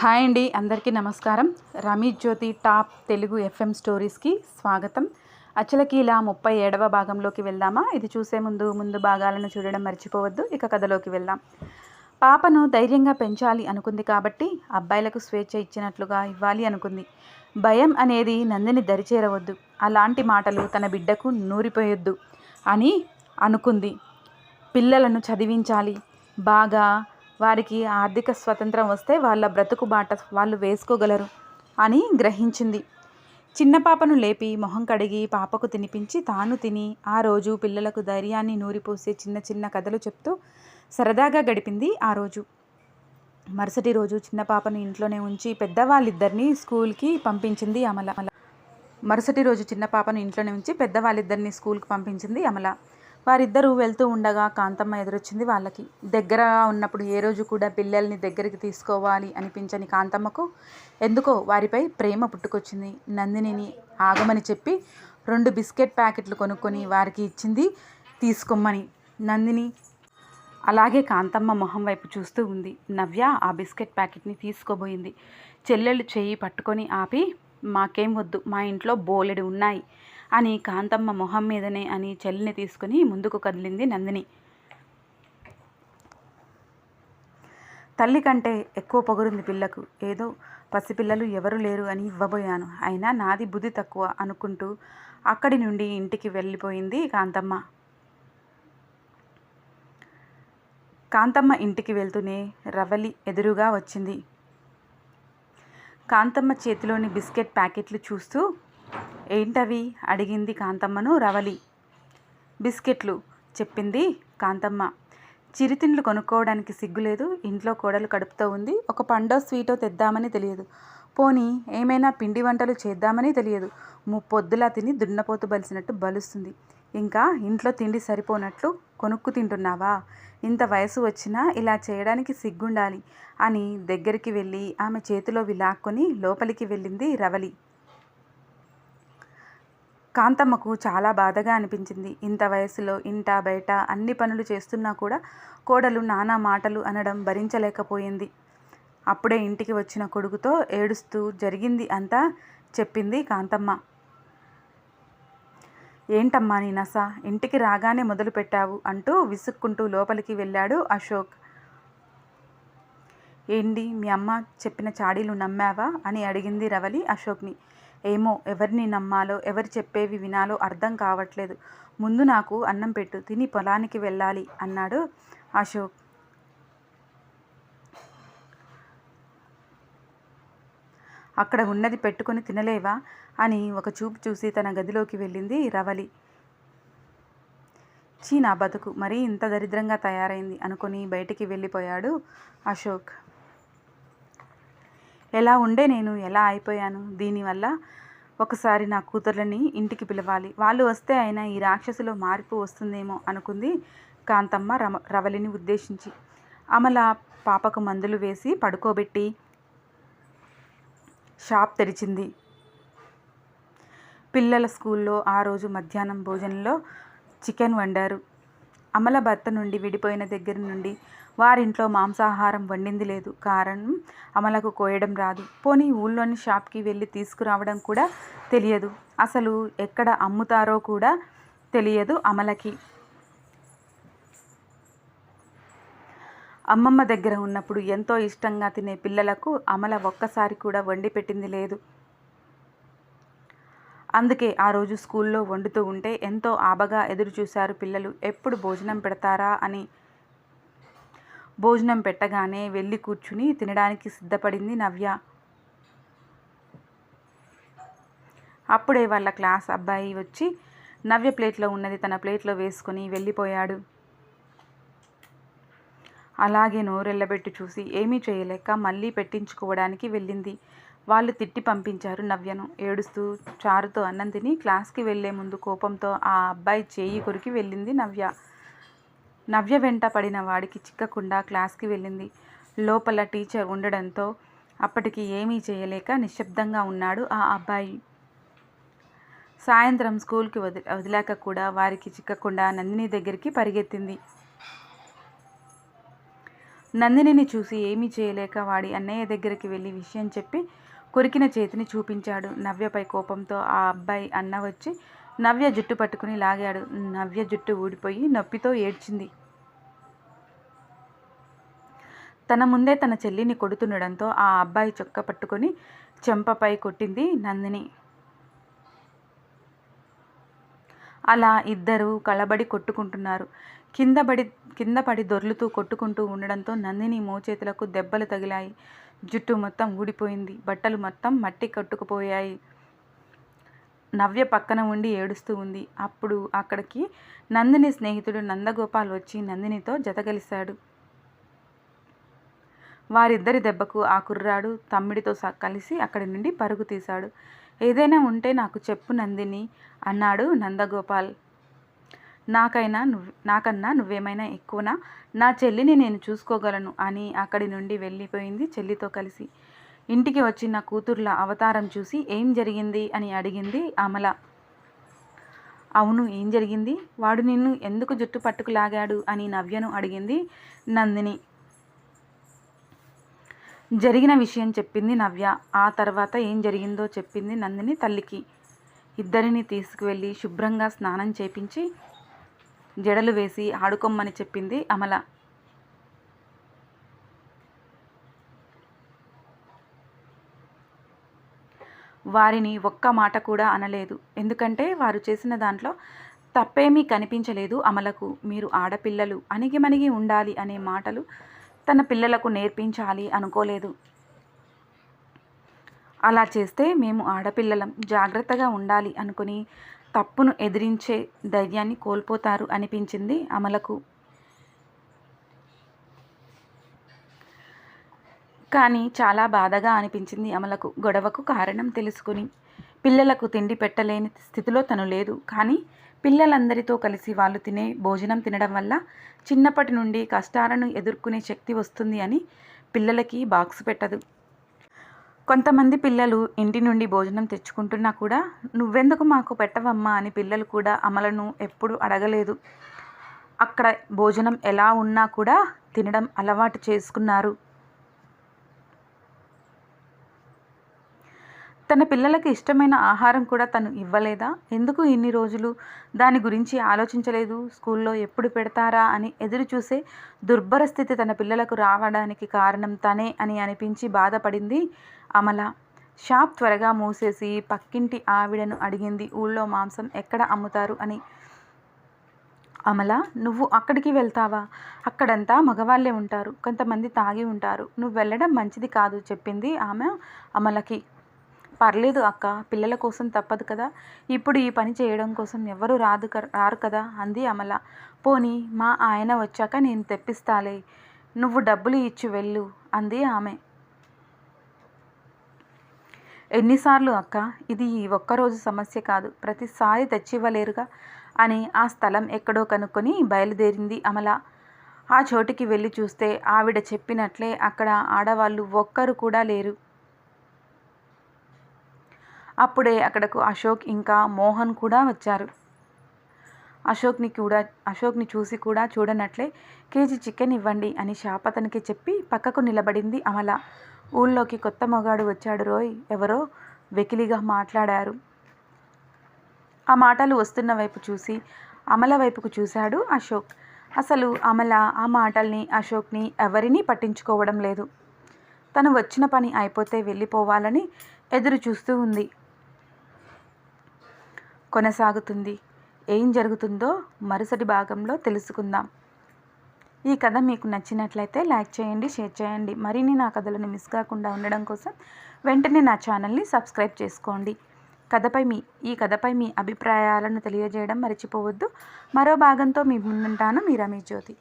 Hi అండి అందరికీ నమస్కారం. Rummy Jyothi top Telugu FM స్టోరీస్కి స్వాగతం. అచలకీల ముప్పై ఏడవ భాగంలోకి వెళ్దామా? ఇది చూసే ముందు ముందు భాగాలను చూడడం మర్చిపోవద్దు ఇక కథలోకి వెళ్దాం. పాపను ధైర్యంగా పెంచాలి అనుకుంది కాబట్టి అబ్బాయిలకు స్వేచ్ఛ ఇచ్చినట్లుగా ఇవ్వాలి అనుకుంది. భయం అనేది నందిని దరిచేరవద్దు. అలాంటి మాటలు తన బిడ్డకు నూరిపోయొద్దు అని అనుకుంది. పిల్లలను చదివించాలి. బాగా వారికి ఆర్థిక స్వతంత్రం వస్తే వాళ్ళ బ్రతుకు బాట వాళ్ళు వేసుకోగలరు అని గ్రహించింది. చిన్న పాపను లేపి మొహం కడిగి పాపకు తినిపించి తాను తిని ఆ రోజు పిల్లలకు ధైర్యాన్ని నూరిపోసే చిన్న చిన్న కథలు చెప్తూ సరదాగా గడిపింది ఆ రోజు. మరుసటి రోజు చిన్న పాపను ఇంట్లోనే ఉంచి పెద్దవాళ్ళిద్దరినీ స్కూల్కి పంపించింది అమల. మరుసటి రోజు చిన్న పాపను ఇంట్లోనే ఉంచి పెద్దవాళ్ళిద్దరిని స్కూల్కి పంపించింది అమల. వారిద్దరూ వెళ్తూ ఉండగా కాంతమ్మ ఎదురొచ్చింది వాళ్ళకి. దగ్గరగా ఉన్నప్పుడు ఏ రోజు కూడా పిల్లల్ని దగ్గరికి తీసుకోవాలి అనిపించని కాంతమ్మకు ఎందుకో వారిపై ప్రేమ పుట్టుకొచ్చింది. నందినిని ఆగమని చెప్పి రెండు బిస్కెట్ ప్యాకెట్లు కొనుక్కొని వారికి ఇచ్చింది తీసుకోమని నందిని అలాగే కాంతమ్మ మొహం వైపు చూస్తూ ఉంది. నవ్య ఆ బిస్కెట్ ప్యాకెట్ని తీసుకోబోయింది. చెల్లెళ్ళు చెయ్యి పట్టుకొని ఆపి మాకేం వద్దు మా ఇంట్లో బోలెడు ఉన్నాయి. అని కాంతమ్మ మొహం మీదనే అని చెల్లిని తీసుకుని ముందుకు కదిలింది నందిని. తల్లి కంటే ఎక్కువ పొగరుంది పిల్లకు. ఏదో పసిపిల్లలు ఎవరు లేరు అని ఇవ్వబోయాను. అయినా నాది బుద్ధి తక్కువ అనుకుంటూ అక్కడి నుండి ఇంటికి వెళ్ళిపోయింది కాంతమ్మ. కాంతమ్మ ఇంటికి వెళ్తూనే రవలి ఎదురుగా వచ్చింది. కాంతమ్మ చేతిలోని బిస్కెట్ ప్యాకెట్లు చూస్తూ ఏంటవి? అడిగింది కాంతమ్మను రవలి. బిస్కెట్లు చెప్పింది కాంతమ్మ. చిరుతిండ్లు కొనుక్కోవడానికి సిగ్గులేదు. ఇంట్లో కోడలు కడుపుతో ఉంది. ఒక పండో స్వీటో తెద్దామని తెలియదు. పోనీ ఏమైనా పిండి వంటలు చేద్దామని తెలియదు. ముప్పొద్దులా తిని దున్నపోతు బలిసినట్టు బలుస్తుంది. ఇంకా ఇంట్లో తిండి సరిపోనట్లు కొనుక్కు తింటున్నావా? ఇంత వయసు వచ్చినా ఇలా చేయడానికి సిగ్గుండాలి అని దగ్గరికి వెళ్ళి ఆమె చేతిలో విలాక్కొని లోపలికి వెళ్ళింది రవలి. కాంతమ్మకు చాలా బాధగా అనిపించింది. ఇంత వయసులో ఇంట బయట అన్ని పనులు చేస్తున్నా కూడా కోడలు నానా మాటలు అనడం భరించలేకపోయింది. అప్పుడే ఇంటికి వచ్చిన కొడుకుతో ఏడుస్తూ జరిగింది అంతా చెప్పింది కాంతమ్మ. ఏంటమ్మా నీ నస? ఇంటికి రాగానే మొదలు పెట్టావు అంటూ విసుక్కుంటూ లోపలికి వెళ్ళాడు అశోక్. ఏంటి? మీ అమ్మ చెప్పిన చాడీలు నమ్మావా? అని అడిగింది రవలి అశోక్ని. ఏమో ఎవరిని నమ్మాలో ఎవరు చెప్పేవి వినాలో అర్థం కావట్లేదు. ముందు నాకు అన్నం పెట్టు తిని పొలానికి వెళ్ళాలి అన్నాడు అశోక్. అక్కడ ఉన్నది పెట్టుకొని తినలేవా అని ఒక చూపు చూసి తన గదిలోకి వెళ్ళింది రవలి. చీ నా బతుకు మరీ ఇంత దరిద్రంగా తయారైంది అనుకొని బయటికి వెళ్ళిపోయాడు అశోక్. ఎలా ఉండే నేను ఎలా అయిపోయాను? దీనివల్ల ఒకసారి నా కూతుర్లని ఇంటికి పిలవాలి. వాళ్ళు వస్తే అయినా ఈ రాక్షసులో మార్పు వస్తుందేమో అనుకుంది కాంతమ్మ రమ రవలిని ఉద్దేశించి. అమల పాపకు మందులు వేసి పడుకోబెట్టి షాప్ తెరిచింది. పిల్లల స్కూల్లో ఆ రోజు మధ్యాహ్నం భోజనంలో చికెన్ వండారు. అమల భర్త నుండి విడిపోయిన దగ్గర నుండి వారింట్లో మాంసాహారం వండింది లేదు. కారణం అమలకు కోయడం రాదు. పోనీ ఊళ్ళోని షాప్కి వెళ్ళి తీసుకురావడం కూడా తెలియదు. అసలు ఎక్కడ అమ్ముతారో కూడా తెలియదు అమలకి. అమ్మమ్మ దగ్గర ఉన్నప్పుడు ఎంతో ఇష్టంగా తినే పిల్లలకు అమల ఒక్కసారి కూడా వండి పెట్టింది లేదు. అందుకే ఆ రోజు స్కూల్లో వండుతూ ఉంటే ఎంతో ఆబగా ఎదురు చూశారు పిల్లలు. ఎప్పుడు భోజనం పెడతారా? అని భోజనం పెట్టగానే వెళ్ళి కూర్చుని తినడానికి సిద్ధపడింది నవ్య. అప్పుడే వాళ్ళ క్లాస్ అబ్బాయి వచ్చి నవ్య ప్లేట్లో ఉన్నది తన ప్లేట్లో వేసుకొని వెళ్ళిపోయాడు. అలాగే నోరెళ్ళబెట్టి చూసి ఏమీ చేయలేక మళ్ళీ పెట్టించుకోవడానికి వెళ్ళింది. వాళ్ళు తిట్టి పంపించారు నవ్యను. ఏడుస్తూ చారుతో అన్నం తిని క్లాస్కి వెళ్ళే ముందు కోపంతో ఆ అబ్బాయి చేయి కొరికి వెళ్ళింది నవ్య. నవ్య వెంట పడిన వాడికి చిక్కకుండా క్లాస్కి వెళ్ళింది. లోపల టీచర్ ఉండడంతో అప్పటికి ఏమీ చేయలేక నిశ్శబ్దంగా ఉన్నాడు ఆ అబ్బాయి. సాయంత్రం స్కూల్కి వది వదిలాక కూడా వారికి చిక్కకుండా నందిని దగ్గరికి పరిగెత్తింది. నందినిని చూసి ఏమీ చేయలేక వాడి అన్నయ్య దగ్గరికి వెళ్ళి విషయం చెప్పి కొరికిన చేతిని చూపించాడు. నవ్యపై కోపంతో ఆ అబ్బాయి అన్న వచ్చి నవ్య జుట్టు పట్టుకుని లాగాడు. నవ్య జుట్టు ఊడిపోయి నొప్పితో ఏడ్చింది. తన ముందే తన చెల్లిని కొడుతుండడంతో ఆ అబ్బాయి చొక్క పట్టుకొని చెంపపై కొట్టింది నందిని. అలా ఇద్దరు కలబడి కొట్టుకుంటున్నారు. కింద పడి కింద పడి దొర్లుతూ కొట్టుకుంటూ ఉండడంతో నందిని మోచేతులకు దెబ్బలు తగిలాయి. జుట్టు మొత్తం ఊడిపోయింది. బట్టలు మొత్తం మట్టి కట్టుకుపోయాయి. నవ్య పక్కన ఉండి ఏడుస్తూ ఉంది. అప్పుడు అక్కడికి నందిని స్నేహితుడు నందగోపాల్ వచ్చి నందినితో జతగలిశాడు వారిద్దరి దెబ్బకు ఆ కుర్రాడు తమ్మిడితో కలిసి అక్కడి నుండి పరుగు తీశాడు. ఏదైనా ఉంటే నాకు చెప్పు నందిని అన్నాడు నందగోపాల్. నాకైనా నువ్వు నాకన్నా నువ్వేమైనా ఎక్కువనా? నా చెల్లిని నేను చూసుకోగలను అని అక్కడి నుండి వెళ్ళిపోయింది చెల్లితో కలిసి. ఇంటికి వచ్చిన కూతుర్ల అవతారం చూసి ఏం జరిగింది అని అడిగింది అమల. అవును ఏం జరిగింది? వాడు నిన్ను ఎందుకు జుట్టు పట్టుకులాగాడు అని నవ్యను అడిగింది నందిని. జరిగిన విషయం చెప్పింది నవ్య. ఆ తర్వాత ఏం జరిగిందో చెప్పింది నందిని తల్లికి. ఇద్దరిని తీసుకువెళ్ళి శుభ్రంగా స్నానం చేపించి జడలు వేసి ఆడుకోమ్మని చెప్పింది అమల. వారిని ఒక్క మాట కూడా అనలేదు. ఎందుకంటే వారు చేసిన దాంట్లో తప్పేమీ కనిపించలేదు అమలకు. మీరు ఆడపిల్లలు అణిగిమణిగి ఉండాలి అనే మాటలు తన పిల్లలకు నేర్పించాలి అనుకోలేదు. అలా చేస్తే మేము ఆడపిల్లలం జాగ్రత్తగా ఉండాలి అనుకుని తప్పును ఎదిరించే ధైర్యాన్ని కోల్పోతారు అనిపించింది అమలకు. కానీ చాలా బాధగా అనిపించింది అమలకు. గొడవకు కారణం తెలుసుకుని. పిల్లలకు తిండి పెట్టలేని స్థితిలో తను లేదు. కానీ పిల్లలందరితో కలిసి వాళ్ళు తినే భోజనం తినడం వల్ల చిన్నప్పటి నుండి కష్టాలను ఎదుర్కొనే శక్తి వస్తుంది అని పిల్లలకి బాక్స్ పెట్టదు. కొంతమంది పిల్లలు ఇంటి నుండి భోజనం తెచ్చుకుంటున్నా కూడా నువ్వెందుకు మాకు పెట్టవమ్మా అని పిల్లలు కూడా అమలను ఎప్పుడు అడగలేదు. అక్కడ భోజనం ఎలా ఉన్నా కూడా తినడం అలవాటు చేసుకున్నారు. తన పిల్లలకు ఇష్టమైన ఆహారం కూడా తను ఇవ్వలేదా? ఎందుకు ఇన్ని రోజులు దాని గురించి ఆలోచించలేదు? స్కూల్లో ఎప్పుడు పెడతారా అని ఎదురు చూసే దుర్భర స్థితి తన పిల్లలకు రావడానికి కారణం తనే అని అనిపించి బాధపడింది అమల. షాప్ త్వరగా మూసేసి పక్కింటి ఆవిడను అడిగింది ఊళ్ళో మాంసం ఎక్కడ అమ్ముతారు? అని. అమల నువ్వు అక్కడికి వెళ్తావా? అక్కడంతా మగవాళ్ళే ఉంటారు కొంతమంది తాగి ఉంటారు. నువ్వు వెళ్ళడం మంచిది కాదు చెప్పింది ఆమె అమలకి. పర్లేదు అక్క పిల్లల కోసం తప్పదు కదా. ఇప్పుడు ఈ పని చేయడం కోసం ఎవరు రాదు రారు కదా అంది అమల. పోనీ మా ఆయన వచ్చాక నేను తెప్పిస్తాలే. నువ్వు డబ్బులు ఇచ్చి వెళ్ళు అంది ఆమె. ఎన్నిసార్లు అక్క ఇది ఈ ఒక్కరోజు సమస్య కాదు ప్రతిసారి తెచ్చివ్వలేరుగా అని ఆ స్థలం ఎక్కడో కనుక్కొని బయలుదేరింది అమల. ఆ చోటికి వెళ్ళి చూస్తే ఆవిడ చెప్పినట్లే అక్కడ ఆడవాళ్ళు ఒక్కరు కూడా లేరు. అప్పుడే అక్కడకు అశోక్ ఇంకా మోహన్ కూడా వచ్చారు. అశోక్ని కూడా అశోక్ని చూసి కూడా చూడనట్లే కేజీ చికెన్ ఇవ్వండి అని శాపతనికి చెప్పి పక్కకు నిలబడింది అమల. ఊళ్ళోకి కొత్త మగాడు వచ్చాడు రోయ్. ఎవరో? వెకిలిగా మాట్లాడారు. ఆ మాటలు వస్తున్న వైపు చూసి అమల వైపుకు చూశాడు అశోక్. అసలు అమల ఆ మాటల్ని అశోక్ని ఎవరినీ పట్టించుకోవడం లేదు. తను వచ్చిన పని అయిపోతే వెళ్ళిపోవాలని ఎదురు చూస్తూ ఉంది. కొనసాగుతుంది. ఏం జరుగుతుందో మరుసటి భాగంలో తెలుసుకుందాం. ఈ కథ మీకు నచ్చినట్లయితే లైక్ చేయండి షేర్ చేయండి. మరిన్ని నా కథలను మిస్ కాకుండా ఉండడం కోసం వెంటనే నా ఛానల్ని సబ్స్క్రైబ్ చేసుకోండి. కథపై మీ ఈ కథపై మీ అభిప్రాయాలను తెలియజేయడం మర్చిపోవద్దు. మరో భాగంతో మీ ముందుంటాను. మీ రమేష్ జ్యోతి.